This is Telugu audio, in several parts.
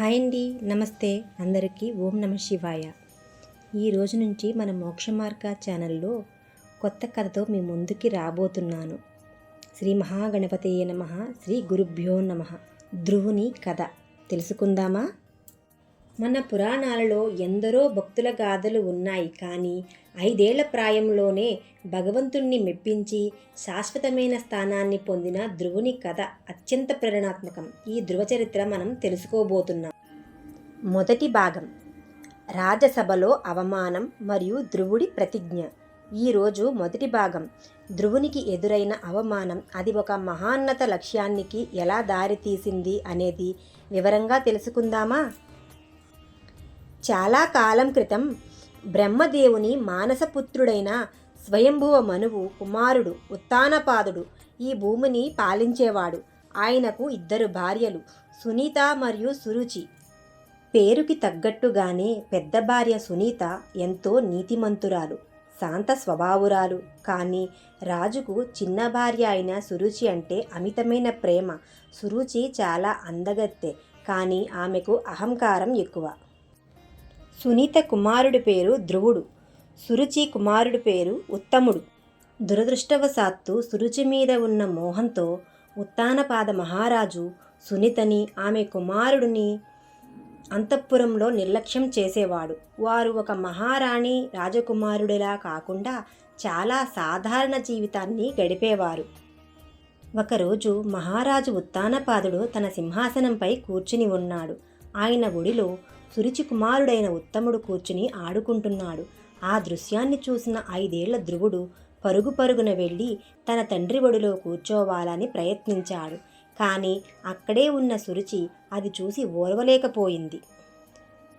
హాయ్ అండి నమస్తే. అందరికీ ఓం నమ శివాయ. ఈ రోజు నుంచి మన మోక్ష మార్గ ఛానల్లో కొత్త కథతో మీ ముందుకి రాబోతున్నాను. శ్రీ మహాగణపతియే నమ శ్రీ గురుభ్యో నమ. ధ్రువుని కథ తెలుసుకుందామా? మన పురాణాలలో ఎందరో భక్తుల గాథలు ఉన్నాయి. కానీ ఐదేళ్ళ ప్రాయంలోనే భగవంతుణ్ణి మెప్పించి శాశ్వతమైన స్థానాన్ని పొందిన ధ్రువుని కథ అత్యంత ప్రేరణాత్మకం. ఈ ధ్రువ చరిత్ర మనం తెలుసుకోబోతున్నాం. మొదటి భాగం. రాజసభలో అవమానం మరియు ధ్రువుడి ప్రతిజ్ఞ. ఈరోజు మొదటి భాగం. ధ్రువునికి ఎదురైన అవమానం అది ఒక మహాన్నత లక్ష్యానికి ఎలా దారితీసింది అనేది వివరంగా తెలుసుకుందామా? చాలా కాలం క్రితం బ్రహ్మదేవుని మానసపుత్రుడైన స్వయంభువ మనువు కుమారుడు ఉత్తానపాదుడు ఈ భూమిని పాలించేవాడు. ఆయనకు ఇద్దరు భార్యలు సునీత మరియు సురుచి. పేరుకి తగ్గట్టుగానే పెద్ద భార్య సునీత ఎంతో నీతిమంతురాలు శాంత స్వభావురాలు. కానీ రాజుకు చిన్న భార్య అయిన సురుచి అంటే అమితమైన ప్రేమ. సురుచి చాలా అందగత్తె కానీ ఆమెకు అహంకారం ఎక్కువ. సునీత కుమారుడి పేరు ధ్రువుడు. సురుచి కుమారుడి పేరు ఉత్తముడు. దురదృష్టవశాత్తు సురుచి మీద ఉన్న మోహంతో ఉత్తానపాద మహారాజు సునీతని ఆమె కుమారుడిని అంతఃపురంలో నిర్లక్ష్యం చేసేవాడు. వారు ఒక మహారాణి రాజకుమారుడిలా కాకుండా చాలా సాధారణ జీవితాన్ని గడిపేవారు. ఒకరోజు మహారాజు ఉత్తానపాదుడు తన సింహాసనంపై కూర్చుని ఉన్నాడు. ఆయన ఒడిలో సురుచి కుమారుడైన ఉత్తముడు కూర్చుని ఆడుకుంటున్నాడు. ఆ దృశ్యాన్ని చూసిన ఐదేళ్ళ ధ్రువుడు పరుగు పరుగున వెళ్ళి తన తండ్రి ఒడిలో కూర్చోవాలని ప్రయత్నించాడు. కానీ అక్కడే ఉన్న సురుచి అది చూసి ఓర్వలేకపోయింది.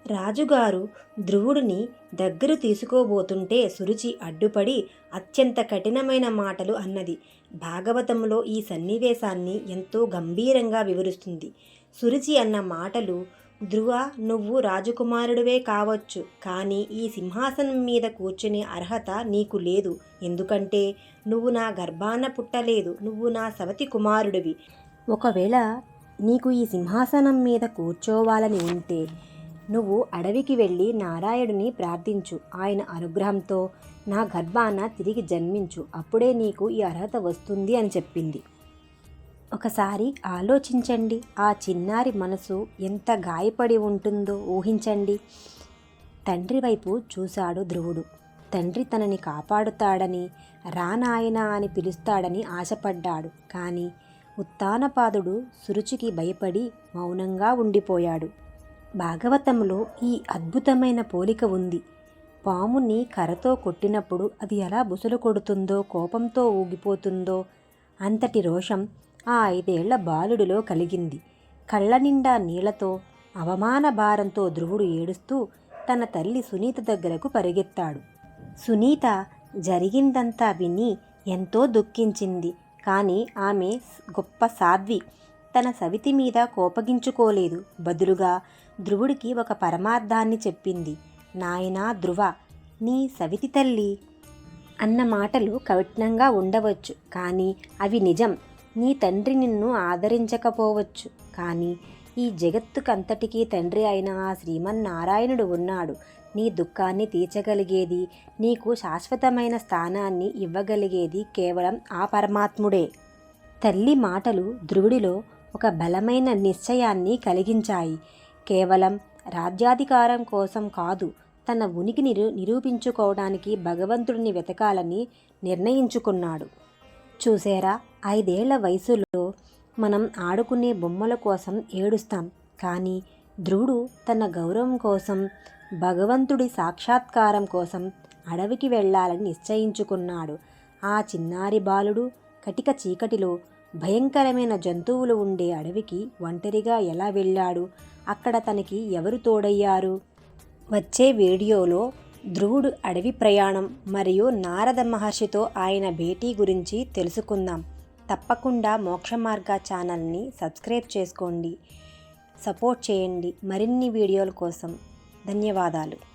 రాజుగారు ధ్రువుడిని దగ్గర తీసుకోబోతుంటే సురుచి అడ్డుపడి అత్యంత కఠినమైన మాటలు అన్నది. భాగవతంలో ఈ సన్నివేశాన్ని ఎంతో గంభీరంగా వివరిస్తుంది. సురుచి అన్న మాటలు ధ్రువ నువ్వు రాజకుమారుడివే కావచ్చు. కానీ ఈ సింహాసనం మీద కూర్చునే అర్హత నీకు లేదు. ఎందుకంటే నువ్వు నా గర్భాన పుట్టలేదు. నువ్వు నా సవతి కుమారుడివి. ఒకవేళ నీకు ఈ సింహాసనం మీద కూర్చోవాలని ఉంటే నువ్వు అడవికి వెళ్ళి నారాయణుని ప్రార్థించు. ఆయన అనుగ్రహంతో నా గర్భాన తిరిగి జన్మించు. అప్పుడే నీకు ఈ అర్హత వస్తుంది అని చెప్పింది. ఒకసారి ఆలోచించండి. ఆ చిన్నారి మనసు ఎంత గాయపడి ఉంటుందో ఊహించండి. తండ్రి వైపు చూశాడు ధ్రువుడు. తండ్రి తనని కాపాడుతాడని రానాయన అని పిలుస్తాడని ఆశపడ్డాడు. కానీ ఉత్తానపాదుడు సురుచికి భయపడి మౌనంగా ఉండిపోయాడు. భాగవతంలో ఈ అద్భుతమైన పోలిక ఉంది. పాముని కర్రతో కొట్టినప్పుడు అది ఎలా బుసలు కొడుతుందో కోపంతో ఊగిపోతుందో అంతటి రోషం ఆ ఐదేళ్ళ బాలుడిలో కలిగింది. కళ్ళ నిండా నీళ్ళతో అవమాన భారంతో ధ్రువుడు ఏడుస్తూ తన తల్లి సునీత దగ్గరకు పరిగెత్తాడు. సునీత జరిగిందంతా విని ఎంతో దుఃఖించింది. కానీ ఆమె గొప్ప సాధ్వి. తన సవితి మీద కోపగించుకోలేదు. బదులుగా ధ్రువుడికి ఒక పరమార్థాన్ని చెప్పింది. నాయనా ధ్రువ నీ సవితి తల్లి అన్న మాటలు కఠినంగా ఉండవచ్చు. కానీ అవి నిజం. నీ తండ్రి నిన్ను ఆదరించకపోవచ్చు. కానీ ఈ జగత్తుకంతటికీ తండ్రి అయిన ఆ శ్రీమన్నారాయణుడు ఉన్నాడు. నీ దుఃఖాన్ని తీర్చగలిగేది నీకు శాశ్వతమైన స్థానాన్ని ఇవ్వగలిగేది కేవలం ఆ పరమాత్ముడే. తల్లి మాటలు ధ్రువుడిలో ఒక బలమైన నిశ్చయాన్ని కలిగించాయి. కేవలం రాజ్యాధికారం కోసం కాదు తన ఉనికి నిరూపించుకోవడానికి భగవంతుడిని వెతకాలని నిర్ణయించుకున్నాడు. చూసారా? ఐదేళ్ళ వయసులో మనం ఆడుకునే బొమ్మల కోసం ఏడుస్తాం. కానీ ధ్రువుడు తన గౌరవం కోసం భగవంతుడి సాక్షాత్కారం కోసం అడవికి వెళ్ళాలని నిశ్చయించుకున్నాడు. ఆ చిన్నారి బాలుడు కటిక చీకటిలో భయంకరమైన జంతువులు ఉండే అడవికి ఒంటరిగా ఎలా వెళ్ళాడు? అక్కడ తనకి ఎవరు తోడయ్యారు? వచ్చే వీడియోలో ధ్రువుడు అడవి ప్రయాణం మరియు నారద మహర్షితో ఆయన భేటీ గురించి తెలుసుకుందాం. తప్పకుండా మోక్ష మార్గ ఛానల్ని సబ్స్క్రైబ్ చేసుకోండి. సపోర్ట్ చేయండి. మరిన్ని వీడియోల కోసం ధన్యవాదాలు.